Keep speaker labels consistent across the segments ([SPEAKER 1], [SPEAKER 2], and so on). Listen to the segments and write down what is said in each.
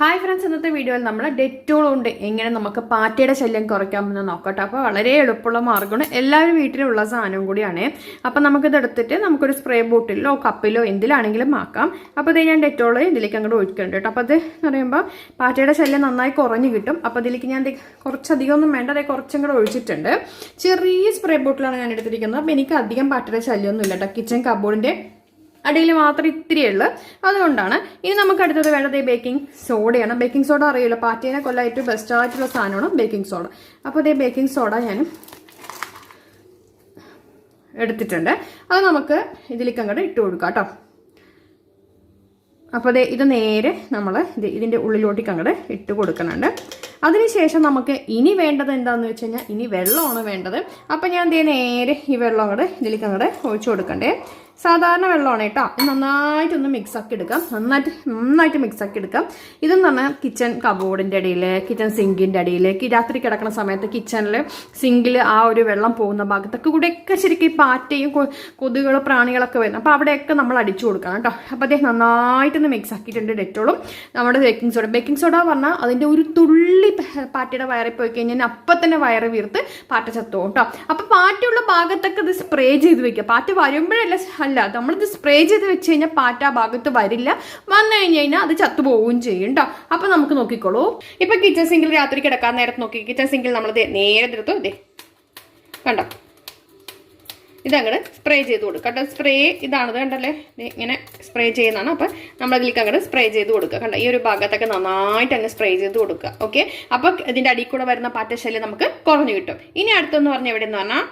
[SPEAKER 1] Hi friends ഇന്നത്തെ വീഡിയോയിൽ നമ്മൾ ഡെറ്റോൾ കൊണ്ട് എങ്ങനെ നമുക്ക് പാറ്റയുടെ ശല്യം കുറയ്ക്കാമെന്ന് നോക്കട്ടെ. അപ്പോൾ വളരെ എളുപ്പമുള്ള മാർഗമാണ് എല്ലാവരും വീട്ടിലുള്ള സാധനവും കൂടിയാണ്. അപ്പോൾ നമുക്കിത് എടുത്തിട്ട് നമുക്കൊരു സ്പ്രേ ബോട്ടിലോ കപ്പിലോ എന്തിലാണെങ്കിലും ആക്കാം. അപ്പോൾ ഇത് ഞാൻ ഡെറ്റോൾ ഇതിലേക്ക് അങ്ങോട്ട് ഒഴിക്കുന്നുണ്ട് കേട്ടോ. അപ്പോൾ അത് എന്ന് പറയുമ്പോൾ പാറ്റയുടെ ശല്യം നന്നായി കുറഞ്ഞു കിട്ടും. അപ്പോൾ ഇതിലേക്ക് ഞാൻ കുറച്ചധികം ഒന്നും വേണ്ട. അതേ കുറച്ചും കൂടെ ഒഴിച്ചിട്ടുണ്ട്. ചെറിയ സ്പ്രേ ബോട്ടിലാണ് ഞാൻ എടുത്തിരിക്കുന്നത്. അപ്പോൾ എനിക്ക് അധികം പാറ്റയുടെ ശല്യമൊന്നുമില്ല കേട്ടോ. കിച്ചൺ കബോർഡിന്റെ അടിയിൽ മാത്രം ഇത്തിരിയേ ഉള്ളൂ. അതുകൊണ്ടാണ് ഇനി നമുക്ക് അടുത്തത് വേണ്ടത് ഈ ബേക്കിംഗ് സോഡയാണ് ബേക്കിംഗ് സോഡ അറിയില്ല. പാറ്റേനെ കൊല്ലം ഏറ്റവും ബെസ്റ്റ് ആയിട്ടുള്ള സാധനമാണ് ബേക്കിംഗ് സോഡ അപ്പോൾ ഇതേ ബേക്കിംഗ് സോഡ ഞാൻ എടുത്തിട്ടുണ്ട്. അത് നമുക്ക് ഇതിലേക്ക് അങ്ങോട്ട് ഇട്ട് കൊടുക്കാം കേട്ടോ. അപ്പോൾ ദേ ഇത് നേരെ നമ്മൾ ഇത് ഇതിന്റെ ഉള്ളിലോട്ടേക്ക് അങ്ങോട്ട് ഇട്ട് കൊടുക്കുന്നുണ്ട്. അതിനുശേഷം നമുക്ക് ഇനി വേണ്ടത് എന്താണെന്ന് വെച്ച് കഴിഞ്ഞാൽ ഇനി വെള്ളമാണ് വേണ്ടത്. അപ്പോൾ ഞാൻ ദേ നേരെ ഈ വെള്ളം അങ്ങോട്ട് ഇതിലേക്ക് അങ്ങോട്ട് ഒഴിച്ചു കൊടുക്കണ്ടേ. സാധാരണ വെള്ളമാണ് കേട്ടോ. നന്നായിട്ടൊന്ന് മിക്സ് ആക്കി എടുക്കാം. നന്നായിട്ട് നന്നായിട്ട് മിക്സ് ആക്കി എടുക്കാം. ഇതെന്ന് പറഞ്ഞാൽ കിച്ചൺ കബോർഡിന്റെ ഇടയിൽ കിച്ചൺ സിങ്കിന്റെ അടിയിൽ രാത്രി കിടക്കുന്ന സമയത്ത് കിച്ചണിൽ സിങ്കിൽ ആ ഒരു വെള്ളം പോകുന്ന ഭാഗത്തൊക്കെ കൂടെയൊക്കെ ശരിക്കും ഈ പാറ്റയും കൊതുകുകൾ പ്രാണികളൊക്കെ വരുന്നത് അപ്പോൾ അവിടെയൊക്കെ നമ്മൾ അടിച്ചു കൊടുക്കണം കേട്ടോ. അപ്പോൾ അദ്ദേഹം നന്നായിട്ടൊന്ന് മിക്സ് ആക്കിയിട്ടുണ്ട് ഡെറ്റോളും നമ്മുടെ ബേക്കിംഗ് സോഡ ബേക്കിംഗ് സോഡ പറഞ്ഞാൽ അതിന്റെ ഒരു തുള്ളി പാറ്റയുടെ വയറിൽ പോയി കഴിഞ്ഞാൽ അപ്പം തന്നെ വയറ് വീർത്ത് പാറ്റ ചത്തോ കേട്ടോ. അപ്പോൾ പാറ്റയുള്ള ഭാഗത്തൊക്കെ ഇത് സ്പ്രേ ചെയ്ത് വെക്കുക. പാറ്റ വരുമ്പോഴല്ല അല്ല നമ്മളിത് സ്പ്രേ ചെയ്ത് വെച്ച് കഴിഞ്ഞാൽ പാറ്റ ഭാഗത്ത് വരില്ല. വന്നു കഴിഞ്ഞ് കഴിഞ്ഞാൽ അത് ചത്തുപോവുകയും ചെയ്യും കേട്ടോ അപ്പോൾ നമുക്ക് നോക്കിക്കോളൂ. ഇപ്പം കിച്ചൺ സിങ്കിൽ രാത്രി കിടക്കാൻ നേരത്ത് നോക്കി. കിച്ചൺ സിങ്കിൽ നമ്മൾ നേരെ എടുത്തു ഇതേ കണ്ടോ? ഇതങ്ങട് സ്പ്രേ ചെയ്ത് കൊടുക്കുക കേട്ടോ സ്പ്രേ ഇതാണത് കണ്ടല്ലേ? ഇങ്ങനെ സ്പ്രേ ചെയ്യുന്നതാണ്. അപ്പം നമ്മളതിലേക്ക് അങ്ങോട്ട് സ്പ്രേ ചെയ്ത് കൊടുക്കുക കണ്ടോ? ഈ ഒരു ഭാഗത്തൊക്കെ നന്നായിട്ട് അങ്ങ് സ്പ്രേ ചെയ്ത് കൊടുക്കുക ഓക്കെ അപ്പം ഇതിന്റെ അടിയിൽ കൂടെ വരുന്ന പാറ്റശല്യം നമുക്ക് കുറഞ്ഞു കിട്ടും. ഇനി അടുത്തെന്ന് പറഞ്ഞാൽ എവിടെ എന്ന് പറഞ്ഞാൽ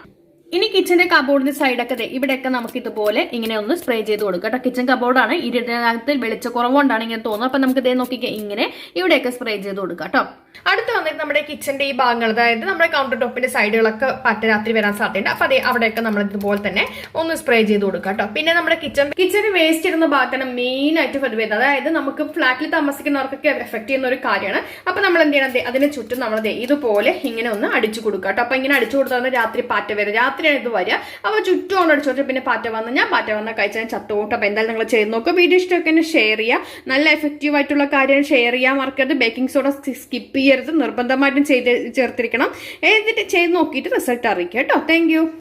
[SPEAKER 1] ഇനി കിച്ചന്റെ കബോർഡിന്റെ സൈഡൊക്കെ ദേ ഇവിടെയൊക്കെ നമുക്ക് ഇതുപോലെ ഇങ്ങനെ ഒന്ന് സ്പ്രേ ചെയ്ത് കൊടുക്കുക കേട്ടോ. കിച്ചൺ കബോർഡാണ് ഇതിനകത്ത് വെളിച്ചക്കുറവുകൊണ്ടാണ് ഇങ്ങനെ തോന്നുന്നത് അപ്പൊ നമുക്ക് ഇതേ നോക്കിക്കുക ഇങ്ങനെ ഇവിടെയൊക്കെ സ്പ്രേ ചെയ്ത് കൊടുക്കുക കേട്ടോ. അടുത്ത് വന്നിട്ട് നമ്മുടെ കിച്ചന്റെ ഈ ഭാഗങ്ങൾ അതായത് നമ്മുടെ കൗണ്ടർ ടോപ്പിന്റെ സൈഡുകളൊക്കെ പറ്റ രാത്രി വരാൻ സാധ്യതയുണ്ട്. അപ്പൊ അതേ അവിടെയൊക്കെ നമ്മൾ ഇതുപോലെ തന്നെ ഒന്ന് സ്പ്രേ ചെയ്ത് കൊടുക്കുക കേട്ടോ പിന്നെ നമ്മുടെ കിച്ചൺ കിച്ചന് വേസ്റ്റ് ഇടുന്ന ഭാഗത്താണ് മെയിൻ ആയിട്ട് വരുന്നത്. അതായത് നമുക്ക് ഫ്ലാറ്റിൽ താമസിക്കുന്നവർക്കൊക്കെ എഫക്ട് ചെയ്യുന്ന ഒരു കാര്യമാണ്. അപ്പൊ നമ്മൾ എന്ത് ചെയ്യണം? അതിന് ചുറ്റും നമ്മൾ ഇതുപോലെ ഇങ്ങനെ ഒന്ന് അടിച്ചു കൊടുക്കുക കേട്ടോ അപ്പൊ ഇങ്ങനെ അടിച്ചു കൊടുത്താൽ രാത്രി പാറ്റ വരും. രാത്രിയാണ് ഇത് വരിക. അപ്പൊ ചുറ്റും കൊണ്ട് അടിച്ചു പിന്നെ പാറ്റ വന്ന് ഞാൻ പാറ്റ വന്ന കഴിച്ചാൽ ചത്തുപോട്ടും അപ്പൊ എന്തായാലും നിങ്ങൾ ചെയ്ത് നോക്കുക. വീഡിയോ ഇഷ്ടമൊക്കെ ഷെയർ ചെയ്യുക. നല്ല എഫക്റ്റീവ് ആയിട്ടുള്ള കാര്യം ഷെയർ ചെയ്യാൻ മറക്കരുത്. ബേക്കിംഗ് സോഡ സ്കിപ്പ് ചെയ്യരുത് നിർബന്ധമായിട്ടും ചെയ്ത് ചേർത്തിരിക്കണം. എന്നിട്ട് ചെയ്ത് നോക്കിയിട്ട് റിസൾട്ട് അറിയിക്കുക കേട്ടോ. താങ്ക്